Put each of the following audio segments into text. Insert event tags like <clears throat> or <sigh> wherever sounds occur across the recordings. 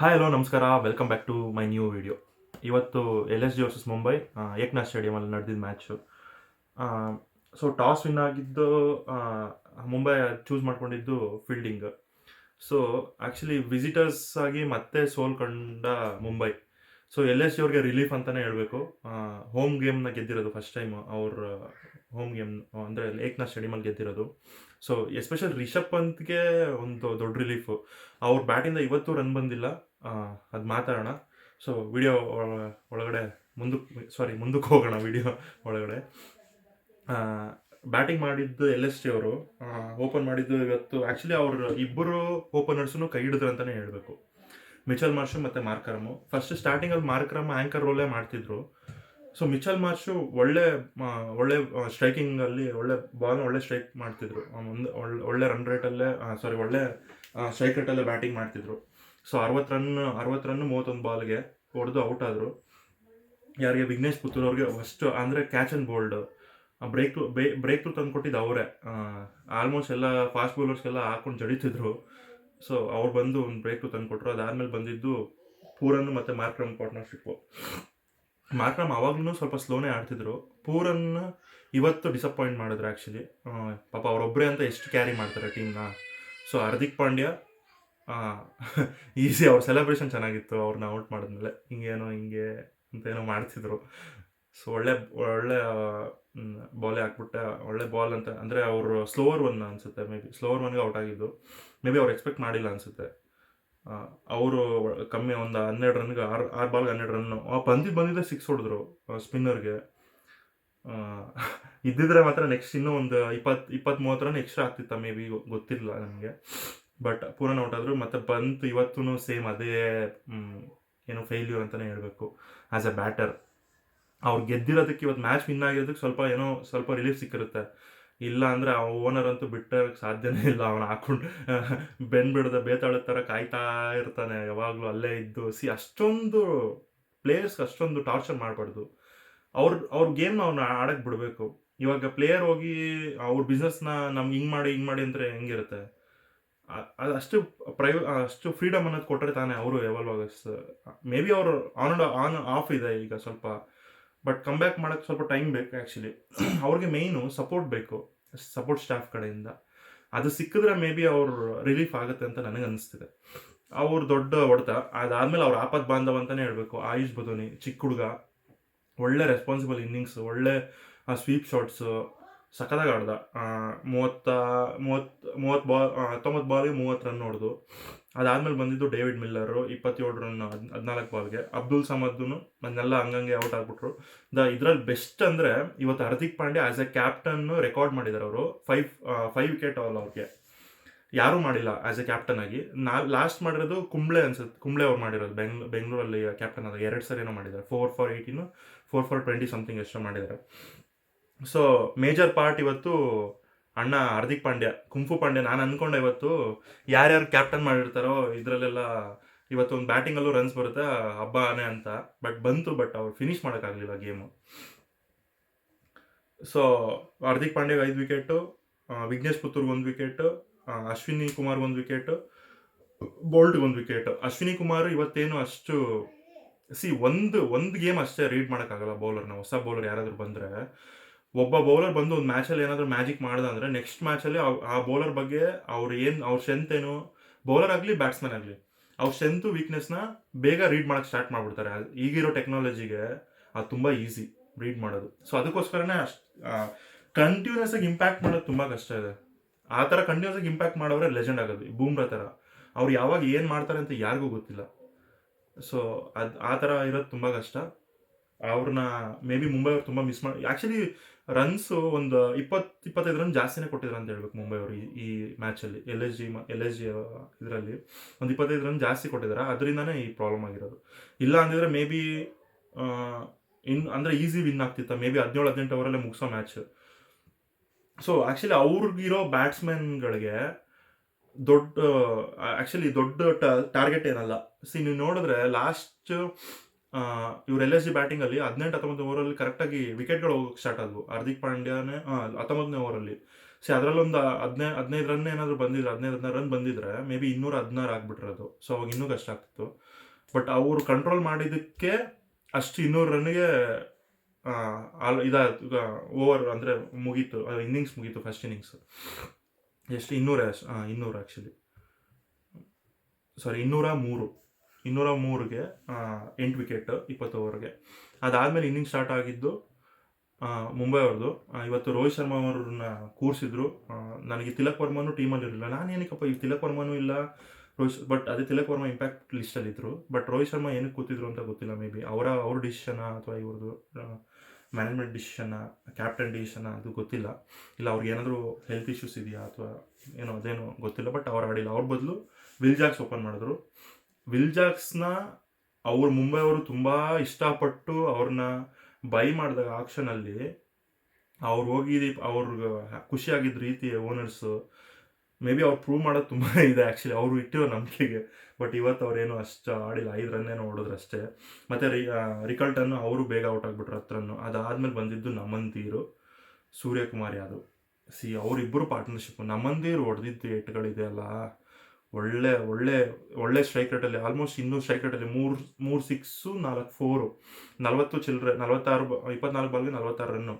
Hi hello ನಮಸ್ಕಾರ. Welcome back to my new video ಇವತ್ತು L S G versus Mumbai Ekanath ಸ್ಟೇಡಿಯಮಲ್ಲಿ ನಡೆದಿದ್ದ match so toss win ಆಗಿದ್ದು Mumbai choose ಮಾಡ್ಕೊಂಡಿದ್ದು fielding so actually visitors ಆಗಿ ಮತ್ತೆ ಸೋಲ್ ಕಂಡ Mumbai so L S G ಅವ್ರಿಗೆ ರಿಲೀಫ್ ಅಂತಲೇ ಹೇಳಬೇಕು. ಹೋಮ್ ಗೇಮ್ನ ಗೆದ್ದಿರೋದು ಫಸ್ಟ್ ಟೈಮ್ ಅವ್ರ ಹೋಮ್ ಗೇಮ್ ಅಂದರೆ ಏಕ್ನಾಥ್ ಸ್ಟೇಡಿಯಮಲ್ಲಿ ಗೆದ್ದಿರೋದು. ಸೊ ಎಸ್ಪೆಷಲ್ ರಿಷಬ್ ಪಂತ್ಗೆ ಒಂದು ದೊಡ್ಡ ರಿಲೀಫು ಅವ್ರ ಬ್ಯಾಟಿಂದ ಇವತ್ತು ರನ್ ಬಂದಿಲ್ಲ. ಅದು ಮಾತಾಡೋಣ. ಸೊ ವಿಡಿಯೋ ಒಳಗಡೆ ಮುಂದಕ್ಕೆ ಸಾರಿ ಮುಂದಕ್ಕೆ ಹೋಗೋಣ ವಿಡಿಯೋ ಒಳಗಡೆ. ಬ್ಯಾಟಿಂಗ್ ಮಾಡಿದ್ದು ಎಲ್ ಎಸ್ ಟಿ ಅವರು ಓಪನ್ ಮಾಡಿದ್ದು ಇವತ್ತು ಆ್ಯಕ್ಚುಲಿ ಅವರು ಇಬ್ಬರು ಓಪನರ್ಸನ್ನು ಕೈ ಹಿಡಿದ್ರು ಅಂತಲೇ ಹೇಳಬೇಕು. ಮಿಚಲ್ ಮಾರ್ಷು ಮತ್ತು ಮಾರ್ಕರಮು ಫಸ್ಟ್ ಸ್ಟಾರ್ಟಿಂಗಲ್ಲಿ ಮಾರ್ಕರಮ್ ಆ್ಯಂಕರ್ ರೋಲೇ ಮಾಡ್ತಿದ್ರು. ಸೊ ಮಿಚಲ್ ಮಾರ್ಷು ಒಳ್ಳೆ ಒಳ್ಳೆ ಸ್ಟ್ರೈಕಿಂಗಲ್ಲಿ ಒಳ್ಳೆ ಬಾಲ್ ಒಳ್ಳೆ ಸ್ಟ್ರೈಕ್ ಮಾಡ್ತಿದ್ರು. ಒಂದು, ಒಳ್ಳೆ ರನ್ ರೇಟಲ್ಲೇ ಸಾರಿ ಒಳ್ಳೆ ಸ್ಟ್ರೈಕ್ ರೇಟಲ್ಲೇ ಬ್ಯಾಟಿಂಗ್ ಮಾಡ್ತಿದ್ರು. ಸೊ ಅರವತ್ತು ರನ್ ಅರವತ್ತು ರನ್ ಮೂವತ್ತೊಂದು ಬಾಲ್ಗೆ ಹೊಡೆದು ಔಟ್ ಆದರು. ಯಾರಿಗೆ ವಿಘ್ನೇಶ್ ಪುತ್ತೂರ್ ಅವ್ರಿಗೆ ಫಸ್ಟ್ ಅಂದರೆ ಕ್ಯಾಚ್ ಆ್ಯಂಡ್ ಬೋಲ್ಡ್ ಬ್ರೇಕ್ ಬೇ ಬ್ರೇಕ್ ಥ್ರೂ ತಂದು ಕೊಟ್ಟಿದ್ದು ಅವರೇ. ಆಲ್ಮೋಸ್ಟ್ ಎಲ್ಲ ಫಾಸ್ಟ್ ಬೌಲರ್ಸ್ಗೆಲ್ಲ ಹಾಕೊಂಡು ಜಡಿತಿದ್ರು. ಸೊ ಅವ್ರು ಬಂದು ಒಂದು ಬ್ರೇಕ್ ಥ್ರೂ ತಂದು ಕೊಟ್ಟರು ಅದಾದಮೇಲೆ ಬಂದಿದ್ದು ಪೂರನ್ ಮತ್ತು ಮಾರ್ಕ್ರಮ್ ಪಾರ್ಟ್ನರ್ಶಿಪ್ಪು ಮಾರ್ಕ್ರಮ್ ಅವಾಗ್ಲೂ ಸ್ವಲ್ಪ ಸ್ಲೋನೇ ಆಡ್ತಿದ್ರು. ಪೂರನ್ ಇವತ್ತು ಡಿಸಪಾಯಿಂಟ್ ಮಾಡಿದ್ರು ಆ್ಯಕ್ಚುಲಿ ಪಾಪ ಅವರೊಬ್ಬರೇ ಅಂತ ಎಷ್ಟು ಕ್ಯಾರಿ ಮಾಡ್ತಾರೆ ಟೀಮ್ನ ಸೊ ಹಾರ್ದಿಕ್ ಪಾಂಡ್ಯ ಈಸಿ ಅವ್ರ ಸೆಲೆಬ್ರೇಷನ್ ಚೆನ್ನಾಗಿತ್ತು ಅವ್ರನ್ನ ಔಟ್ ಮಾಡಿದ್ಮೇಲೆ. ಹಿಂಗೇನೋ, ಹಿಂಗೆ ಅಂತ ಏನೋ ಮಾಡ್ತಿದ್ರು ಸೊ ಒಳ್ಳೆ ಒಳ್ಳೆ ಬಾಲೇ ಹಾಕ್ಬಿಟ್ಟೆ. ಒಳ್ಳೆ ಬಾಲ್ ಅಂತ, ಅಂದರೆ ಅವರು ಸ್ಲೋವರ್ ಒನ್ ಅನಿಸುತ್ತೆ ಮೇ ಬಿ ಸ್ಲೋವರ್ ಒನ್ಗೆ ಔಟ್ ಆಗಿದ್ದು. ಮೇ ಬಿ ಅವ್ರು ಎಕ್ಸ್ಪೆಕ್ಟ್ ಮಾಡಿಲ್ಲ ಅನಿಸುತ್ತೆ. ಅವರು ಕಮ್ಮಿ ಒಂದು ಹನ್ನೆರಡು ರನ್ಗೆ ಆರು ಆರು ಬಾಲ್ಗೆ ಹನ್ನೆರಡು ರನ್ನು ಬಂದಿದ್ದು ಬಂದಿದ್ದೆ ಸಿಕ್ಸ್ ಹೊಡೆದ್ರು ಸ್ಪಿನ್ನರ್ಗೆ ಇದ್ದಿದ್ರೆ ಮಾತ್ರ ನೆಕ್ಸ್ಟ್ ಇನ್ನೂ ಒಂದು ಇಪ್ಪತ್ತು ಇಪ್ಪತ್ತ್ ಮೂವತ್ತು ರನ್ ಎಕ್ಸ್ಟ್ರಾ ಆಗ್ತಿತ್ತ ಮೇ ಬಿ ಗೊತ್ತಿಲ್ಲ ನನಗೆ ಬಟ್ ಪೂರನ್ ಔಟ್ ಆದರೂ ಮತ್ತು ಬಂತು ಇವತ್ತೂ ಸೇಮ್ ಅದೇ ಏನು ಫೇಲ್ಯೂರ್ ಅಂತಲೇ ಹೇಳಬೇಕು ಆ್ಯಸ್ ಅ ಬ್ಯಾಟರ್ ಅವ್ರು ಗೆದ್ದಿರೋದಕ್ಕೆ ಇವತ್ತು ಮ್ಯಾಚ್ ವಿನ್ ಆಗಿರೋದಕ್ಕೆ ಸ್ವಲ್ಪ ಏನೋ ಸ್ವಲ್ಪ ರಿಲೀಫ್ ಸಿಕ್ಕಿರುತ್ತೆ. ಇಲ್ಲ ಅಂದರೆ ಆ ಓನರ್ ಅಂತೂ ಬಿಟ್ಟಕ್ಕೆ ಸಾಧ್ಯನೇ ಇಲ್ಲ. ಅವನು ಹಾಕೊಂಡು, <laughs> ಬೆನ್ ಬಿಡದ ಬೇತಾಳದ ಥರ ಕಾಯ್ತಾ ಇರ್ತಾನೆ. ಯಾವಾಗಲೂ ಅಲ್ಲೇ ಇದ್ದು. ಸಿ ಅಷ್ಟೊಂದು ಪ್ಲೇಯರ್ಸ್ಗೆ ಅಷ್ಟೊಂದು ಟಾರ್ಚರ್ ಮಾಡಬಾರ್ದು. ಅವ್ರ ಅವ್ರ ಗೇಮ್ ಅವ್ನ ಆಡಕ್ಕೆ ಬಿಡಬೇಕು. ಇವಾಗ ಪ್ಲೇಯರ್ ಹೋಗಿ ಅವ್ರ ಬಿಸ್ನೆಸ್ನ ನಮ್ಗೆ ಹಿಂಗೆ ಮಾಡಿ ಹಿಂಗೆ ಮಾಡಿ ಅಂದರೆ ಹೆಂಗಿರುತ್ತೆ? ಅದು ಅಷ್ಟು ಪ್ರೈವ್ ಅಷ್ಟು ಫ್ರೀಡಮ್ ಅನ್ನೋದು ಕೊಟ್ಟರೆ ತಾನೇ ಅವರು ಯಾವಾಗ ಮೇ ಬಿ ಅವರು ಆನ್ ಅಂಡ್ ಆನ್ ಆಫ್ ಇದೆ ಈಗ ಸ್ವಲ್ಪ ಬಟ್ ಕಮ್ ಬ್ಯಾಕ್ ಮಾಡೋಕ್ಕೆ ಸ್ವಲ್ಪ ಟೈಮ್ ಬೇಕು ಆ್ಯಕ್ಚುಲಿ <clears throat> ಅವ್ರಿಗೆ ಮೇಯ್ನು ಸಪೋರ್ಟ್ ಬೇಕು ಸಪೋರ್ಟ್ ಸ್ಟಾಫ್ ಕಡೆಯಿಂದ. ಅದು ಸಿಕ್ಕಿದ್ರೆ ಮೇ ಬಿ ಅವ್ರು ರಿಲೀಫ್ ಆಗುತ್ತೆ ಅಂತ ನನಗೆ ಅನಿಸ್ತಿದೆ. ಅವ್ರ ದೊಡ್ಡ ಹೊಡೆತ ಅದಾದಮೇಲೆ ಅವ್ರ ಆಪತ್ ಬಾಂಧವ ಅಂತಲೇ ಹೇಳಬೇಕು. ಆಯುಷ್ ಬದೋನಿ, ಚಿಕ್ಕ ಹುಡುಗ, ಒಳ್ಳೆ ರೆಸ್ಪಾನ್ಸಿಬಲ್ ಇನ್ನಿಂಗ್ಸ್ ಒಳ್ಳೆ ಸ್ವೀಪ್ ಶಾಟ್ಸು ಸಖತ್ತಾಗಿ ಆಡ್ದ ಮೂವತ್ತ, ಮೂವತ್ತು ಮೂವತ್ತು ಬಾಲ್ ಹತ್ತೊಂಬತ್ತು ಬಾಲ್ಗೆ ಮೂವತ್ತು ರನ್ ಹೊಡೆದು, ಅದಾದಮೇಲೆ ಬಂದಿದ್ದು ಡೇವಿಡ್ ಮಿಲ್ಲರು, ಇಪ್ಪತ್ತೇಳು ರನ್ ಹದಿನಾಲ್ಕು ಬಾಲ್ಗೆ. ಅಬ್ದುಲ್ ಸಮದ್ದು ಅದನ್ನೆಲ್ಲ ಹಂಗಂಗೆ ಔಟ್ ಆಗಿಬಿಟ್ರು. ದ, ಇದ್ರಲ್ಲಿ ಬೆಸ್ಟ್ ಅಂದರೆ ಇವತ್ತು Hardik Pandya as a captain record ಮಾಡಿದ್ದಾರೆ ಅವರು. ಫೈವ್ ಫೈವ್ ವಿಕೆಟ್ ಅವಲ್ಲ ಅವ್ರಿಗೆ ಯಾರೂ ಮಾಡಿಲ್ಲ ಆ್ಯಸ್ ಎ ಕ್ಯಾಪ್ಟನ್ ಆಗಿ. ನಾ, ಲಾಸ್ಟ್ ಮಾಡಿರೋದು ಕುಂಬ್ಳೆ ಅನ್ಸುತ್ತೆ. ಕುಂಬ್ಳೆ ಅವ್ರು ಮಾಡಿರೋದು. ಬೆಂಗ್, ಬೆಂಗಳೂರಲ್ಲಿ ಕ್ಯಾಪ್ಟನ್ ಆಗಿ ಎರಡು ಸರಿ ಏನೋ ಮಾಡಿದ್ದಾರೆ. Four for eighteen, four for twenty something ಎಷ್ಟೋ ಮಾಡಿದ್ದಾರೆ. ಸೊ ಮೇಜರ್ ಪಾರ್ಟ್ ಇವತ್ತು ಅಣ್ಣ ಹಾರ್ದಿಕ್ ಪಾಂಡ್ಯ, ಕುಂಫು ಪಾಂಡ್ಯ, ನಾನು ಅನ್ಕೊಂಡೆ ಇವತ್ತು ಯಾರ್ಯಾರು ಕ್ಯಾಪ್ಟನ್ ಮಾಡಿರ್ತಾರೋ ಇದರಲ್ಲೆಲ್ಲ ಇವತ್ತು ಒಂದು ಬ್ಯಾಟಿಂಗಲ್ಲೂ ರನ್ಸ್ ಬರುತ್ತೆ, ಹಬ್ಬನೇ ಅಂತ. ಬಟ್ ಬಂತು ಬಟ್ ಅವ್ರು ಫಿನಿಶ್ ಮಾಡೋಕ್ಕಾಗಲಿಲ್ಲ ಗೇಮು ಸೊ ಹಾರ್ದಿಕ್ ಪಾಂಡ್ಯಗೆ ಐದು ವಿಕೆಟು ವಿಘ್ನೇಶ್ ಪುತ್ತೂರ್ಗೆ ಒಂದು ವಿಕೆಟು ಅಶ್ವಿನಿ ಕುಮಾರ್ ಒಂದು ವಿಕೆಟು ಬೋಲ್ಟ್ಗೆ ಒಂದು ವಿಕೆಟ್ ಅಶ್ವಿನಿ ಕುಮಾರ್ ಇವತ್ತೇನು ಅಷ್ಟು ಸಿ ಒಂದು ಒಂದು ಗೇಮ್ ಅಷ್ಟೇ ರೀಡ್ ಮಾಡೋಕ್ಕಾಗಲ್ಲ ಬೌಲರ್ನ ಹೊಸ ಬೌಲರ್ ಯಾರಾದರೂ ಬಂದರೆ. ಒಬ್ಬ ಬೌಲರ್ ಬಂದು ಒಂದು ಮ್ಯಾಚಲ್ಲಿ ಏನಾದರೂ ಮ್ಯಾಜಿಕ್ ಮಾಡ್ದ ಅಂದರೆ ನೆಕ್ಸ್ಟ್ ಮ್ಯಾಚಲ್ಲಿ ಆ ಬೌಲರ್ ಬಗ್ಗೆ ಅವ್ರು ಏನು ಅವ್ರ ಸ್ಟ್ರೆಂತ್ ಏನು? ಬೌಲರ್ ಆಗಲಿ ಬ್ಯಾಟ್ಸ್ಮನ್ ಆಗಲಿ, ಅವ್ರ ಸ್ಟ್ರೆಂತು ವೀಕ್ನೆಸ್ನ ಬೇಗ ರೀಡ್ ಮಾಡೋಕ್ಕೆ ಸ್ಟಾರ್ಟ್ ಮಾಡಿಬಿಡ್ತಾರೆ. ಈಗಿರೋ ಟೆಕ್ನಾಲಜಿಗೆ ಅದು ತುಂಬ ಈಸಿ ರೀಡ್ ಮಾಡೋದು. ಸೊ ಅದಕ್ಕೋಸ್ಕರನೇ ಅಷ್ಟು ಕಂಟಿನ್ಯೂಸ್ ಆಗಿ ಇಂಪ್ಯಾಕ್ಟ್ ಮಾಡೋದು ತುಂಬ ಕಷ್ಟ ಇದೆ. ಆ ಥರ ಕಂಟಿನ್ಯೂಸ್ ಆಗಿ ಇಂಪ್ಯಾಕ್ಟ್ ಮಾಡೋರೆ ಲೆಜೆಂಡ್ ಆಗೋದು ಬೂಮ್ರಾ ಥರ. ಅವ್ರು ಯಾವಾಗ ಏನು ಮಾಡ್ತಾರೆ ಅಂತ ಯಾರಿಗೂ ಗೊತ್ತಿಲ್ಲ. ಸೊ ಅದು ಆ ಥರ ಇರೋದು ತುಂಬ ಕಷ್ಟ. ಅವ್ರನ್ನ ಮೇ ಬಿ ಮುಂಬೈ ಅವ್ರು ತುಂಬ ಮಿಸ್ ಮಾಡಿ ಆ್ಯಕ್ಚುಲಿ ರನ್ಸು ಒಂದು ಇಪ್ಪತ್ತು ಇಪ್ಪತ್ತೈದು ರನ್ ಜಾಸ್ತಿನೇ ಕೊಟ್ಟಿದ್ರು ಅಂತ ಹೇಳ್ಬೇಕು ಮುಂಬೈ ಅವರು ಈ ಮ್ಯಾಚಲ್ಲಿ L S G L S G ಇದರಲ್ಲಿ ಒಂದು ಇಪ್ಪತ್ತೈದು ರನ್ ಜಾಸ್ತಿ ಕೊಟ್ಟಿದ್ದಾರೆ. ಅದರಿಂದನೇ ಈ ಪ್ರಾಬ್ಲಮ್ ಆಗಿರೋದು. ಇಲ್ಲ ಅಂದಿದ್ರೆ ಮೇ ಬಿ ಇನ್ ಅಂದರೆ ಈಸಿ ವಿನ್ ಆಗ್ತಿತ್ತ. ಮೇ ಬಿ ಹದಿನೇಳು, ಹದಿನೆಂಟು ಅವರಲ್ಲೇ ಮುಗಿಸೋ ಮ್ಯಾಚ್ ಸೊ ಆ್ಯಕ್ಚುಲಿ ಅವ್ರಿಗಿರೋ ಬ್ಯಾಟ್ಸ್ಮನ್ಗಳಿಗೆ ದೊಡ್ಡ ಆ್ಯಕ್ಚುಲಿ ದೊಡ್ಡ ಟಾರ್ಗೆಟ್ ಏನಲ್ಲ. ಸಿ ನೀವು ನೋಡಿದ್ರೆ ಲಾಸ್ಟ್ ಇವ್ರು ಎಲ್ ಎಸ್ ಜಿ ಬ್ಯಾಟಿಂಗಲ್ಲಿ ಹದಿನೆಂಟು, ಹತ್ತೊಂಬತ್ತು ಓವರಲ್ಲಿ ಕರೆಕ್ಟಾಗಿ ವಿಕೆಟ್ಗಳು ಹೋಗಕ್ಕೆ ಸ್ಟಾರ್ಟ್ ಆದ್ವು. ಹಾರ್ದಿಕ್ ಪಾಂಡ್ಯನೇ ಹತ್ತೊಂಬತ್ತನೇ ಓವರಲ್ಲಿ ಸೊ ಅದರಲ್ಲೊಂದು ಹದಿನೈದು ಹದಿನೈದು ರನ್ ಏನಾದರೂ ಬಂದಿದ್ರೆ ಹದಿನೈದು ಹದಿನಾರು ರನ್ ಬಂದಿದ್ರೆ ಮೇ ಬಿ ಇನ್ನೂರ ಹದಿನಾರು ಆಗ್ಬಿಟ್ಟಿರೋದು ಸೊ ಅವಾಗ ಇನ್ನೂ ಕಷ್ಟ ಆಗ್ತಿತ್ತು. ಬಟ್ ಅವರು ಕಂಟ್ರೋಲ್ ಮಾಡಿದ್ದಕ್ಕೆ ಅಷ್ಟು ಇನ್ನೂರು ರನ್ಗೆ ಆಲ್ ಈಗ ಓವರ್ ಅಂದರೆ ಮುಗೀತು. ಇನ್ನಿಂಗ್ಸ್ ಮುಗೀತು ಫಸ್ಟ್ ಇನ್ನಿಂಗ್ಸ್ ಎಷ್ಟು ಇನ್ನೂರ ಇನ್ನೂರು ಆ್ಯಕ್ಚುಲಿ ಸಾರಿ ಇನ್ನೂರ ಮೂರು. ಇನ್ನೂರ ಮೂರಿಗೆ ಎಂಟು ವಿಕೆಟ್ ಇಪ್ಪತ್ತು ಓವರ್ಗೆ ಅದಾದಮೇಲೆ ಇನ್ನಿಂಗ್ ಸ್ಟಾರ್ಟ್ ಆಗಿದ್ದು ಮುಂಬೈ ಅವ್ರದ್ದು. ಇವತ್ತು ರೋಹಿತ್ ಶರ್ಮಾ ಅವ್ರನ್ನ ಕೂರಿಸಿದ್ರು. ನನಗೆ ತಿಲಕ್ ವರ್ಮನು ಟೀಮಲ್ಲಿ ಇರಲಿಲ್ಲ. ನಾನು ಏನಕ್ಕಪ್ಪ, ಈ ತಿಲಕ್ ವರ್ಮನೂ ಇಲ್ಲ, ರೋಹಿತ್ ಬಟ್ ಅದೇ ತಿಲಕ್ ವರ್ಮಾ ಇಂಪ್ಯಾಕ್ಟ್ ಲಿಸ್ಟಲ್ಲಿದ್ದರು ಬಟ್ ರೋಹಿತ್ ಶರ್ಮಾ ಏನಕ್ಕೆ ಕೂತಿದ್ರು ಅಂತ ಗೊತ್ತಿಲ್ಲ ಮೇ ಬಿ ಅವರ ಅವ್ರ ಡಿಸಿಷನ ಅಥವಾ ಇವ್ರದ್ದು ಮ್ಯಾನೇಜ್ಮೆಂಟ್ ಡಿಸಿಷನ ಕ್ಯಾಪ್ಟನ್ ಡಿಸಿಷನ ಅದು ಗೊತ್ತಿಲ್ಲ. ಇಲ್ಲ, ಅವ್ರಿಗೆ ಏನಾದರೂ ಹೆಲ್ತ್ ಇಶ್ಯೂಸ್ ಇದೆಯಾ ಅಥವಾ ಏನೋ, ಅದೇನೋ ಗೊತ್ತಿಲ್ಲ. ಬಟ್ ಅವ್ರು ಆಡಿಲ್ಲ. ಅವ್ರ ಬದಲು ವಿಲ್ ಜಾಕ್ಸ್ ಓಪನ್ ಮಾಡಿದ್ರು. ವಿಲ್ ಜಾಕ್ಸ್ನ ಅವ್ರು ಮುಂಬೈ ಅವರು ತುಂಬ ಇಷ್ಟಪಟ್ಟು ಅವ್ರನ್ನ ಬೈ ಮಾಡಿದಾಗ ಆಕ್ಷನಲ್ಲಿ ಅವ್ರು ಹೋಗಿ ಅವ್ರಿಗೆ ಖುಷಿಯಾಗಿದ್ದ ರೀತಿ ಓನರ್ಸು, ಮೇ ಬಿ ಅವ್ರು ಪ್ರೂವ್ ಮಾಡೋದು ತುಂಬ ಇದೆ ಆ್ಯಕ್ಚುಲಿ ಅವರು ಇಟ್ಟಿರೋ ನಂಬಿಕೆಗೆ. ಬಟ್ ಇವತ್ತು ಅವ್ರೇನು ಅಷ್ಟು ಆಡಿಲ್ಲ ಐದು ರನ್ನೇನೋ ಹೊಡೆದ್ರು ಅಷ್ಟೇ. ಮತ್ತು ರಿ ರಿಕಲ್ಟನ್ನು ಅವರು ಬೇಗ ಔಟ್ ಆಗಿಬಿಟ್ರು ಹತ್ರನ್ನು. ಅದಾದಮೇಲೆ ಬಂದಿದ್ದು ನಮಂತೀರು ಸೂರ್ಯಕುಮಾರ್ ಯಾದವ್. ಸಿ ಅವರಿಬ್ಬರು ಪಾರ್ಟ್ನರ್ಶಿಪ್ ನಮ್ಮಂದಿರು ಹೊಡೆದಿದ್ದು ಏಟ್ಗಳಿದೆ ಅಲ್ಲ. ಒಳ್ಳೆ ಒಳ್ಳೆ ಒಳ್ಳೆ ಸ್ಟ್ರೈಕ್ ರೇಟಲ್ಲಿ ಆಲ್ಮೋಸ್ಟ್ ಇನ್ನೂ ಸ್ಟ್ರೈಕ್ ರೇಟಲ್ಲಿ ಮೂರು ಮೂರು ಸಿಕ್ಸು ನಾಲ್ಕು ಫೋರು ನಲವತ್ತು ಚಿಲ್ಲರೆ ನಲವತ್ತಾರು, ಇಪ್ಪತ್ನಾಲ್ಕು ಬಾಲ್ಗೆ ನಲವತ್ತಾರು ರನ್ನು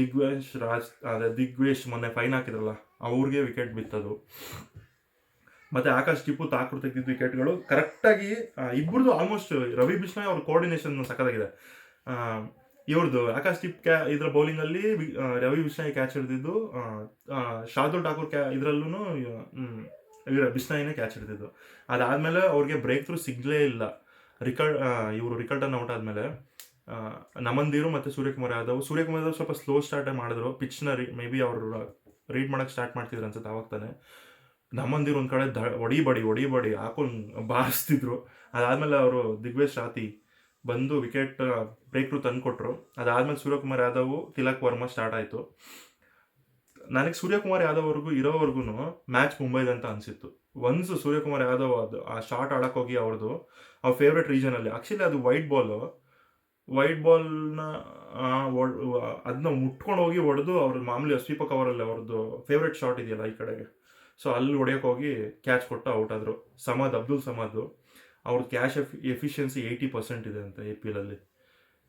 ದಿಗ್ವೇಶ್ ರಾಜ್, ಅದೇ ದಿಗ್ವೇಶ್ ಮೊನ್ನೆ ಫೈನ್ ಹಾಕಿದ್ರಲ್ಲ, ಅವ್ರಿಗೆ ವಿಕೆಟ್ ಬಿತ್ತದು. ಮತ್ತು ಆಕಾಶ್ ಟಿಪ್ಪು ತಾಕರು ತೆಗೆದಿದ್ದ ವಿಕೆಟ್ಗಳು ಕರೆಕ್ಟಾಗಿ ಇಬ್ಬರದು ಆಲ್ಮೋಸ್ಟ್ ರವಿ ಬಿಷ್ಣಾಯ್ ಅವ್ರ ಕೋಆರ್ಡಿನೇಷನ್ ಸಖತ್ತಾಗಿದೆ. ಇವ್ರದ್ದು ಆಕಾಶ್ ಟಿಪ್ ಕ್ಯಾ, ಇದ್ರ ಬೌಲಿಂಗಲ್ಲಿ ರವಿ ಬಿಷ್ಣಾಯ್ ಕ್ಯಾಚ್ ಹಿಡಿದಿದ್ದು ಶಾರ್ದುಲ್ ಠಾಕೂರ್ ಕ್ಯಾ ಇದರಲ್ಲೂ ಇವರ ಬಿಷ್ಣಾಯಿನೇ ಕ್ಯಾಚ್ ಹಿಡಿದಿದ್ದು. ಅದಾದಮೇಲೆ ಅವ್ರಿಗೆ ಬ್ರೇಕ್ ಥ್ರೂ ಸಿಗಲೇ ಇಲ್ಲ. ರಿಕಾರ್ಡ್ ಇವರು ರಿಕಾರ್ಡನ್ನು ಔಟ್ ಆದಮೇಲೆ ನಮಂದಿರು ಮತ್ತು ಸೂರ್ಯಕುಮಾರ್ ಯಾದವ್ ಸೂರ್ಯಕುಮಾರ್ ಯಾದವ್ ಸ್ವಲ್ಪ ಸ್ಲೋ ಸ್ಟಾರ್ಟ್ ಮಾಡಿದ್ರು. ಪಿಚ್ನ ರೀ ಮೇ ಬಿ ಅವರು ರೀಡ್ ಮಾಡೋಕ್ಕೆ ಸ್ಟಾರ್ಟ್ ಮಾಡ್ತಿದ್ರು ಅನ್ಸುತ್ತೆ ಅವಾಗ ತಾನೆ. ನಮ್ಮಂದಿರು ಒಂದು ಕಡೆ ದ ಹೊಡಿಬಡಿ ಹೊಡಿಬಡಿ ಹಾಕೊಂಡು ಬಾರಿಸ್ತಿದ್ರು. ಅದಾದಮೇಲೆ ಅವರು ದಿಗ್ವೇಶ್ ರಾತಿ ಬಂದು ವಿಕೆಟ್ ಬ್ರೇಕ್ ಥ್ರೂ ತಂದುಕೊಟ್ರು. ಅದಾದಮೇಲೆ ಸೂರ್ಯಕುಮಾರ್ ಯಾದವ್ ತಿಲಕ್ ವರ್ಮಾ ಸ್ಟಾರ್ಟ್ ಆಯಿತು. ನನಗೆ ಸೂರ್ಯಕುಮಾರ್ ಯಾದವ್ ಅವ್ರಿಗೂ ಇರೋವರೆಗೂ ಮ್ಯಾಚ್ ಮುಂಬೈದು ಅಂತ ಅನಿಸಿತ್ತು. ಒನ್ಸ್ ಸೂರ್ಯಕುಮಾರ್ ಯಾದವ್ ಅದು ಆ ಶಾರ್ಟ್ ಆಡಕ್ಕೆ ಹೋಗಿ ಅವ್ರದ್ದು ಅವ್ರ ಫೇವ್ರೆಟ್ ರೀಜನಲ್ಲಿ ಆ್ಯಕ್ಚುಲಿ ಅದು ವೈಟ್ ಬಾಲು ವೈಟ್ ಬಾಲ್ನ ಅದನ್ನ ಮುಟ್ಕೊಂಡು ಹೋಗಿ ಹೊಡೆದು ಅವ್ರ ಮಾಮೂಲಿ ಸ್ವೀಪ ಕವರಲ್ಲಿ ಅವ್ರದ್ದು ಫೇವ್ರೆಟ್ ಶಾಟ್ ಇದೆಯಲ್ಲ ಈ ಕಡೆಗೆ. ಸೊ ಅಲ್ಲಿ ಹೊಡೆಯೋಕೆ ಹೋಗಿ ಕ್ಯಾಚ್ ಕೊಟ್ಟು ಔಟ್ ಆದರು. ಸಮದ್, ಅಬ್ದುಲ್ ಸಮದ್ ಅವ್ರದ್ದು catch F efficiency eighty percent ಇದೆ ಅಂತ ಎ ಪಿ ಎಲಲ್ಲಿ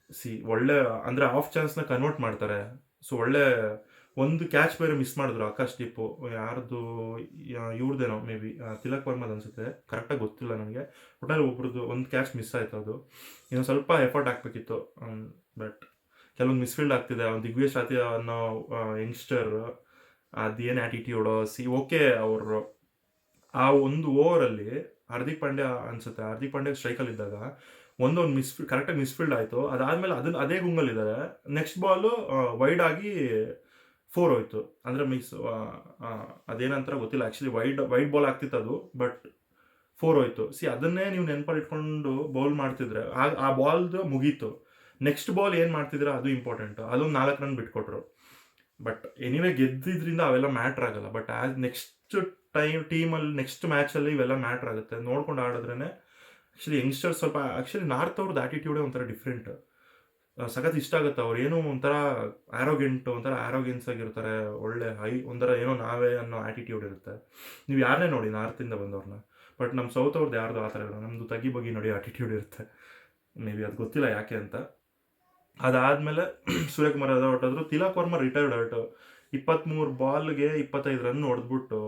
ಸಿ ಒಳ್ಳೆ, ಅಂದರೆ ಆಫ್ ಚಾನ್ಸ್ನ ಕನ್ವರ್ಟ್ ಮಾಡ್ತಾರೆ. ಸೊ ಒಳ್ಳೆ ಒಂದು ಕ್ಯಾಚ್ ಬೇರೆ ಮಿಸ್ ಮಾಡಿದ್ರು, ಆಕಾಶ್ ದೀಪು. ಯಾರ್ದು ಇವ್ರದ್ದೇನೋ ಮೇ ಬಿ ತಿಲಕ್ ವರ್ಮದ್ ಅನ್ಸುತ್ತೆ. ಕರೆಕ್ಟಾಗಿ ಗೊತ್ತಿಲ್ಲ ನನಗೆ. ಒಟ್ಟಾರೆ ಒಬ್ರದ್ದು ಒಂದು ಕ್ಯಾಚ್ ಮಿಸ್ ಆಯ್ತು ಅದು. ಇನ್ನು ಸ್ವಲ್ಪ ಎಫರ್ಟ್ ಹಾಕ್ಬೇಕಿತ್ತು ಬಟ್ ಕೆಲವೊಂದು ಮಿಸ್ಫೀಲ್ಡ್ ಆಗ್ತಿದೆ. ಅವ್ನು ದಿಗ್ವೇಶ್ ರಾತಿ ಅನ್ನೋ ಯಂಗ್ಸ್ಟರ್ ಅದೇನು ಆ್ಯಟಿಟ್ಯೂಡು ಸಿ ಓಕೆ ಅವರು. ಆ ಒಂದು ಓವರಲ್ಲಿ ಹಾರ್ದಿಕ್ ಪಾಂಡ್ಯ ಅನ್ಸುತ್ತೆ. ಹಾರ್ದಿಕ್ ಪಾಂಡ್ಯ ಸ್ಟ್ರೈಕಲ್ಲಿ ಇದ್ದಾಗ ಒಂದೊಂದು ಮಿಸ್ ಕರೆಕ್ಟಾಗಿ ಮಿಸ್ಫೀಲ್ಡ್ ಆಯಿತು. ಅದಾದಮೇಲೆ ಅದನ್ನ ಅದೇ ಗುಂಗಲ್ಲಿದ್ದಾರೆ ನೆಕ್ಸ್ಟ್ ಬಾಲು ವೈಡ್ ಆಗಿ ಫೋರ್ ಹೋಯ್ತು. ಅಂದರೆ ಮಿಸ್ ಅದೇನಂತರ ಗೊತ್ತಿಲ್ಲ. ಆ್ಯಕ್ಚುಲಿ ವೈಡ್ ವೈಡ್ ಬಾಲ್ ಆಗ್ತಿತ್ತು ಅದು ಬಟ್ ಫೋರ್ ಹೋಯ್ತು. ಸಿ ಅದನ್ನೇ ನೀವು ನೆನ್ಪಲ್ಲಿ ಇಟ್ಕೊಂಡು ಬೌಲ್ ಮಾಡ್ತಿದ್ರೆ, ಆ ಆ ಬಾಲ್ದು ಮುಗೀತು. ನೆಕ್ಸ್ಟ್ ಬಾಲ್ ಏನು ಮಾಡ್ತಿದ್ರೆ ಅದು ಇಂಪಾರ್ಟೆಂಟ್ ಅದು ನಾಲ್ಕು ರನ್ ಬಿಟ್ಕೊಟ್ರು. ಬಟ್ ಎನಿವೇ ಗೆದ್ದಿದ್ರಿಂದ ಅವೆಲ್ಲ ಮ್ಯಾಟ್ರ್ ಆಗಲ್ಲ. ಬಟ್ ಆ್ಯಸ್ ನೆಕ್ಸ್ಟ್ ಟೈಮ್ ಟೀಮಲ್ಲಿ ನೆಕ್ಸ್ಟ್ ಮ್ಯಾಚಲ್ಲಿ ಇವೆಲ್ಲ ಮ್ಯಾಟ್ರ್ ಆಗುತ್ತೆ. ನೋಡ್ಕೊಂಡು ಆಡಿದ್ರೇ ಆ್ಯಕ್ಚುಲಿ ಯಂಗ್ಸ್ಟರ್ಸ್ ಸ್ವಲ್ಪ ಆ್ಯಕ್ಚುಲಿ ನಾರ್ತ್ ಅವ್ರದ್ದು ಆ್ಯಟಿಟ್ಯೂಡೇ ಒಂಥರ ಡಿಫ್ರೆಂಟ್ ಸಖತ್ ಇಷ್ಟ ಆಗುತ್ತೆ. ಅವ್ರು ಏನೋ ಒಂಥರ ಆರೋಗೆಂಟ್ ಒಂಥರ ಆರೋಗೆನ್ಸ್ ಆಗಿರ್ತಾರೆ. ಒಳ್ಳೆ ಹೈ ಒಂಥರ ಏನೋ ನಾವೇ ಅನ್ನೋ ಆ್ಯಟಿಟ್ಯೂಡ್ ಇರುತ್ತೆ. ನೀವು ಯಾರನ್ನೇ ನೋಡಿ ನಾರ್ತಿಂದ ಬಂದವ್ರನ್ನ. ಬಟ್ ನಮ್ಮ ಸೌತ್ ಅವ್ರದ್ದು ಯಾರ್ದು ಆ ಥರ ನಮ್ಮದು ತಗ್ಗಿ ಬಗ್ಗೆ ನೋಡಿ ಆಟಿಟ್ಯೂಡ್ ಇರುತ್ತೆ. ಮೇ ಬಿ ಅದು ಗೊತ್ತಿಲ್ಲ ಯಾಕೆ ಅಂತ. ಅದಾದಮೇಲೆ <clears throat> ಸೂರ್ಯಕುಮಾರ್ ಯಾದವ್ ಹೊರಟಾದ್ರು ತಿಲಕ್ ವರ್ಮ ರಿಟೈರ್ಡ್ ಔಟು ಇಪ್ಪತ್ತ್ಮೂರು ಬಾಲ್ಗೆ ಇಪ್ಪತ್ತೈದು ರನ್ ಹೊಡೆದ್ಬಿಟ್ಟು,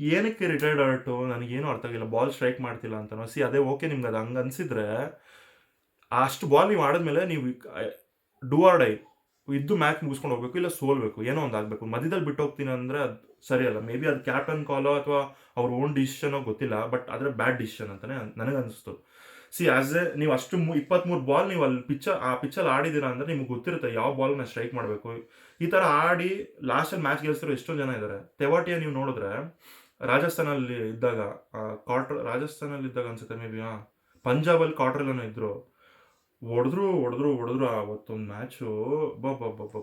ಏನಕ್ಕೆ ರಿಟೈರ್ಡ್ ಔಟು ನನಗೇನು ಅರ್ಥ ಆಗಿಲ್ಲ ಬಾಲ್ ಸ್ಟ್ರೈಕ್ ಮಾಡ್ತಿಲ್ಲ ಅಂತ ಸಿ ಅದೇ ಓಕೆ ನಿಮ್ಗೆ ಅದು. ಹಂಗೆ ಅನಿಸಿದ್ರೆ ಅಷ್ಟು ಬಾಲ್ ನೀವು ಆಡಿದ್ಮೇಲೆ ನೀವು ಡೂ ಆರ್ ಡೈ ಇದ್ದು ಮ್ಯಾಚ್ ಮುಗಿಸ್ಕೊಂಡು ಹೋಗ್ಬೇಕು, ಇಲ್ಲ ಸೋಲ್ಬೇಕು, ಏನೋ ಒಂದು ಆಗಬೇಕು. ಮಧ್ಯದಲ್ಲಿ ಬಿಟ್ಟು ಹೋಗ್ತೀನಿ ಅಂದರೆ ಅದು ಸರಿಯಲ್ಲ ಮೇ ಬಿ ಅದು ಕ್ಯಾಪ್ಟನ್ ಕಾಲೋ ಅಥವಾ ಅವ್ರ ಓನ್ ಡಿಸಿಷನೋ ಗೊತ್ತಿಲ್ಲ ಬಟ್ ಆದರೆ ಬ್ಯಾಡ್ ಡಿಸಿಷನ್ ಅಂತಲೇ ನನಗೆ ಅನಿಸ್ತು ಸಿ ಆಸ್ ಎ ನೀವು ಅಷ್ಟು ಮು ಇಪ್ಪತ್ತ್ಮೂರು ಬಾಲ್ ನೀವು ಅಲ್ಲಿ ಪಿಚ್ಚ ಆ ಪಿಚ್ಚಲ್ಲಿ ಆಡಿದ್ದೀರಾ ಅಂದರೆ ನಿಮ್ಗೆ ಗೊತ್ತಿರುತ್ತೆ ಯಾವ ಬಾಲ್ನ ಸ್ಟ್ರೈಕ್ ಮಾಡಬೇಕು. ಈ ಥರ ಆಡಿ ಲಾಸ್ಟಲ್ಲಿ ಮ್ಯಾಚ್ ಗೆಲ್ಸಿರೋ ಎಷ್ಟೋ ಜನ ಇದ್ದಾರೆ ತೆವಾಟಿಯ ನೀವು ನೋಡಿದ್ರೆ ರಾಜಸ್ಥಾನಲ್ಲಿ ಇದ್ದಾಗ ಕ್ವಾರ್ಟರ್ ರಾಜಸ್ಥಾನಲ್ಲಿ ಇದ್ದಾಗ ಅನ್ಸುತ್ತೆ ಮೇ ಬಿ ಹಾಂ ಪಂಜಾಬಲ್ಲಿ ಕ್ವಾರ್ಟರ್ಲೇನೋ ಇದ್ದರು ಹೊಡೆದ್ರು ಹೊಡೆದ್ರು ಹೊಡೆದ್ರು, ಅವತ್ತೊಂದು ಮ್ಯಾಚು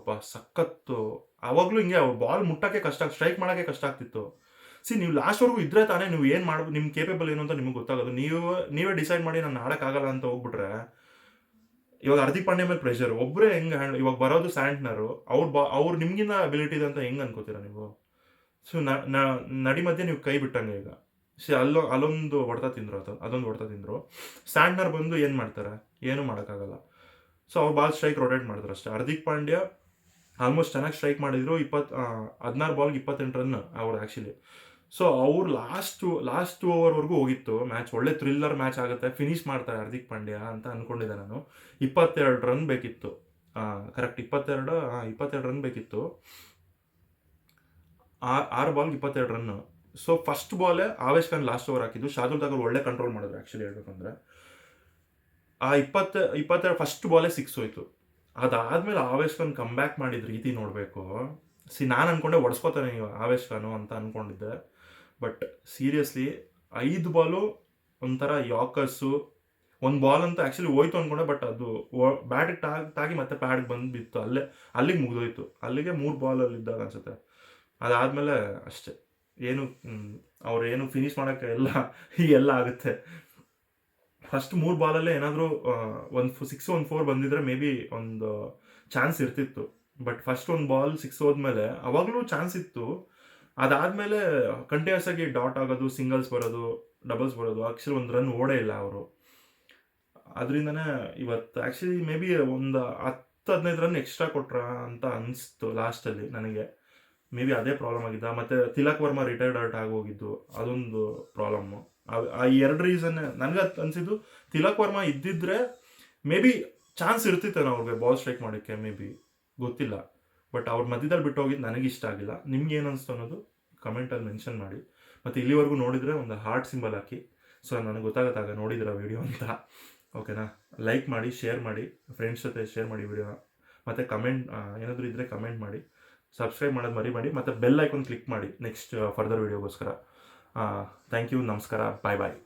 ಬಾ ಸಖತ್ತು. ಆವಾಗಲೂ ಹಿಂಗೆ ಬಾಲ್ ಮುಟ್ಟಕ್ಕೆ ಕಷ್ಟ ಸ್ಟ್ರೈಕ್ ಮಾಡೋಕ್ಕೆ ಕಷ್ಟ ಆಗ್ತಿತ್ತು. ಸಿ ನೀವು ಲಾಸ್ಟ್ವರೆಗೂ ಇದ್ರೆ ತಾನೇ ನೀವು ಏನು ಮಾಡ್ಬೋದು ನಿಮ್ಮ ಕೇಪೇಬಲ್ ಏನು ಅಂತ ನಿಮಗೆ ಗೊತ್ತಾಗೋದು. ನೀವು, ನೀವೇ ಡಿಸೈಡ್ ಮಾಡಿ ನಾನು ಆಡೋಕ್ಕಾಗಲ್ಲ ಅಂತ ಹೋಗ್ಬಿಟ್ರೆ, ಇವಾಗ ಹಾರ್ದಿಕ್ ಪಾಂಡ್ಯ ಮೇಲೆ ಪ್ರೆಷರ್ ಒಬ್ಬರೇ ಹೆಂಗೆ ಹ್ಯಾಂಡ್ ಇವಾಗ ಬರೋದು ಸ್ಯಾಂಟ್ನರು ಅವ್ರು ಬಾ, ಅವ್ರು ನಿಮ್ಗಿಂತ ಅಬಿಲಿಟಿ ಇದೆ ಅಂತ ಹೆಂಗೆ ಅನ್ಕೋತೀರಾ ನೀವು? ಸೊ ನಡಿ ಮಧ್ಯೆ ನೀವು ಕೈ ಬಿಟ್ಟಂಗೆ ಈಗ. ಸಿ ಅಲ್ಲೋ, ಅಲ್ಲೊಂದು ಹೊಡೆತ ತಿಂದರು ಅದು ಅದೊಂದು ಹೊಡೆತ ತಿಂದರು. ಸ್ಯಾಂಡ್ನರ್ ಬಂದು ಏನು ಮಾಡ್ತಾರೆ? ಏನೂ ಮಾಡೋಕ್ಕಾಗಲ್ಲ. ಸೊ ಅವ್ರು ಬಾಲ್ ಸ್ಟ್ರೈಕ್ ರೊಟೇಟ್ ಮಾಡಿದ್ರು ಅಷ್ಟೇ. ಹಾರ್ದಿಕ್ ಪಾಂಡ್ಯ ಆಲ್ಮೋಸ್ಟ್ ಚೆನ್ನಾಗಿ ಸ್ಟ್ರೈಕ್ ಮಾಡಿದ್ರು, ಇಪ್ಪತ್ತು ಹದಿನಾರು ಬಾಲ್ಗೆ ಇಪ್ಪತ್ತೆಂಟು ರನ್ ಅವ್ರು ಆ್ಯಕ್ಚುಲಿ ಸೊ ಅವ್ರು ಲಾಸ್ಟ್ ಲಾಸ್ಟ್ ಓವರ್ವರೆಗೂ ಹೋಗಿತ್ತು ಮ್ಯಾಚ್ ಒಳ್ಳೆ ಥ್ರಿಲ್ಲರ್ ಮ್ಯಾಚ್ ಆಗುತ್ತೆ ಫಿನಿಶ್ ಮಾಡ್ತಾರೆ ಹಾರ್ದಿಕ್ ಪಾಂಡ್ಯ ಅಂತ ಅಂದ್ಕೊಂಡಿದ್ದೆ ನಾನು. ಇಪ್ಪತ್ತೆರಡು ರನ್ ಬೇಕಿತ್ತು. ಕರೆಕ್ಟ್ ಇಪ್ಪತ್ತೆರಡು ಇಪ್ಪತ್ತೆರಡು ರನ್ ಬೇಕಿತ್ತು. ಆರು ಬಾಲ್ಗೆ ಇಪ್ಪತ್ತೆರಡು ರನ್ ಸೊ ಫಸ್ಟ್ ಬಾಲೇ ಆವೇಶ್ ಖಾನ್ ಲಾಸ್ಟ್ ಓವರ್ ಹಾಕಿದ್ದು. ಶಾರ್ದುಲ್ ಠಾಕೂರ್ ಒಳ್ಳೆ ಕಂಟ್ರೋಲ್ ಮಾಡಿದ್ರು ಆ್ಯಕ್ಚುಲಿ ಹೇಳ್ಬೇಕಂದ್ರೆ. ಆ ಇಪ್ಪತ್ತ ಇಪ್ಪತ್ತೆರಡು ಫಸ್ಟ್ ಬಾಲೇ ಸಿಕ್ಸ್ ಹೋಯ್ತು. ಅದಾದ್ಮೇಲೆ ಆವೇಶ್ ಖಾನ್ ಕಮ್ ಬ್ಯಾಕ್ ಮಾಡಿದ ರೀತಿ ನೋಡಬೇಕು. ಸಿ ನಾನು ಅನ್ಕೊಂಡೆ ಒಡ್ಸ್ಕೊತಾನೆ ನೀವು ಆವೇಶ್ ಖಾನು ಅಂತ ಅನ್ಕೊಂಡಿದ್ದೆ. ಬಟ್ ಸೀರಿಯಸ್ಲಿ ಐದು ಬಾಲು ಒಂಥರ ಯಾಕರ್ಸು ಒಂದು ಬಾಲ್ ಅಂತ ಆ್ಯಕ್ಚುಲಿ ಹೋಯ್ತು ಅನ್ಕೊಂಡೆ ಬಟ್ ಅದು ಬ್ಯಾಟಿಗೆ ಟಾಗ್ ತಾಗಿ ಮತ್ತೆ ಪ್ಯಾಡ್ಗೆ ಬಂದು ಬಿತ್ತು. ಅಲ್ಲೇ ಅಲ್ಲಿಗೆ ಮುಗಿದೋಯ್ತು. ಅಲ್ಲಿಗೆ ಮೂರು ಬಾಲಲ್ಲಿ ಇದ್ದಾಗ ಅನ್ಸುತ್ತೆ. ಅದಾದಮೇಲೆ ಅಷ್ಟೇ. ಏನು ಅವ್ರು ಏನು ಫಿನಿಶ್ ಮಾಡೋಕ್ಕೆ ಎಲ್ಲ ಎಲ್ಲ ಆಗುತ್ತೆ. ಫಸ್ಟ್ ಮೂರು ಬಾಲಲ್ಲೇ ಏನಾದರೂ ಒಂದು ಸಿಕ್ಸ್ ಒಂದು ಫೋರ್ ಬಂದಿದ್ರೆ ಮೇ ಬಿ ಒಂದು ಚಾನ್ಸ್ ಇರ್ತಿತ್ತು. ಬಟ್ ಫಸ್ಟ್ ಒಂದು ಬಾಲ್ ಸಿಕ್ಸ್ ಹೋದ್ಮೇಲೆ, ಅವಾಗಲೂ ಚಾನ್ಸ್ ಇತ್ತು. ಅದಾದಮೇಲೆ ಕಂಟಿನ್ಯೂಸ್ ಆಗಿ ಡಾಟ್ ಆಗೋದು ಸಿಂಗಲ್ಸ್ ಬರೋದು ಡಬಲ್ಸ್ ಬರೋದು ಆ್ಯಕ್ಚುಲಿ ಒಂದು ರನ್ ಓಡೇ ಇಲ್ಲ ಅವರು. ಅದರಿಂದನೇ ಇವತ್ತು ಆ್ಯಕ್ಚುಲಿ ಮೇ ಬಿ ಒಂದು ಹತ್ತು ಹದಿನೈದು ರನ್ ಎಕ್ಸ್ಟ್ರಾ ಕೊಟ್ರ ಅಂತ ಅನಿಸ್ತು ಲಾಸ್ಟಲ್ಲಿ ನನಗೆ. ಮೇ ಬಿ ಅದೇ ಪ್ರಾಬ್ಲಮ್ ಆಗಿದ್ದ. ಮತ್ತು ತಿಲಕ್ ವರ್ಮಾ ರಿಟೈರ್ಡ್ ಆರ್ಟ್ ಆಗೋಗಿದ್ದು, ಅದೊಂದು ಪ್ರಾಬ್ಲಮ್ಮು ಆ ಎರಡು ರೀಸನ್ ನನಗೆ ಅನಿಸಿದ್ದು, ತಿಲಕ್ ವರ್ಮಾ ಇದ್ದಿದ್ರೆ ಮೇ ಬಿ ಚಾನ್ಸ್ ಇರ್ತಿತ್ತೇನೋ ಅವ್ರಿಗೆ ಬಾಲ್ ಸ್ಟ್ರೈಕ್ ಮಾಡೋಕ್ಕೆ ಮೇ ಬಿ ಗೊತ್ತಿಲ್ಲ. ಬಟ್ ಅವ್ರ ಮಧ್ಯದಲ್ಲಿ ಬಿಟ್ಟು ಹೋಗಿದ್ದು ನನಗೆ ಇಷ್ಟ ಆಗಿಲ್ಲ. ನಿಮ್ಗೆ ಏನು ಅನಿಸ್ತು ಅನ್ನೋದು ಕಮೆಂಟಲ್ಲಿ ಮೆನ್ಷನ್ ಮಾಡಿ. ಮತ್ತು ಇಲ್ಲಿವರೆಗೂ ನೋಡಿದರೆ ಒಂದು ಹಾರ್ಟ್ ಸಿಂಬಲ್ ಹಾಕಿ. ಸೊ ನನಗೆ ಗೊತ್ತಾಗತ್ತಾಗ ನೋಡಿದಿರ ವಿಡಿಯೋ ಅಂತ. ಓಕೆನಾ ಲೈಕ್ ಮಾಡಿ ಶೇರ್ ಮಾಡಿ ಫ್ರೆಂಡ್ಸ್ ಜೊತೆ ಶೇರ್ ಮಾಡಿ ವಿಡಿಯೋನ ಮತ್ತು ಕಮೆಂಟ್ ಏನಾದರೂ ಇದ್ದರೆ ಕಮೆಂಟ್ ಮಾಡಿ. ಸಬ್ಸ್ಕ್ರೈಬ್ ಮಾಡೋದು ಮರಿಬೇಡಿ ಮತ್ತು ಬೆಲ್ ಐಕಾನ್ ಕ್ಲಿಕ್ ಮಾಡಿ ನೆಕ್ಸ್ಟ್ ಫರ್ದರ್ ವಿಡಿಯೋಗೋಸ್ಕರ ಥ್ಯಾಂಕ್ ಯು ನಮಸ್ಕಾರ ಬಾಯ್ ಬಾಯ್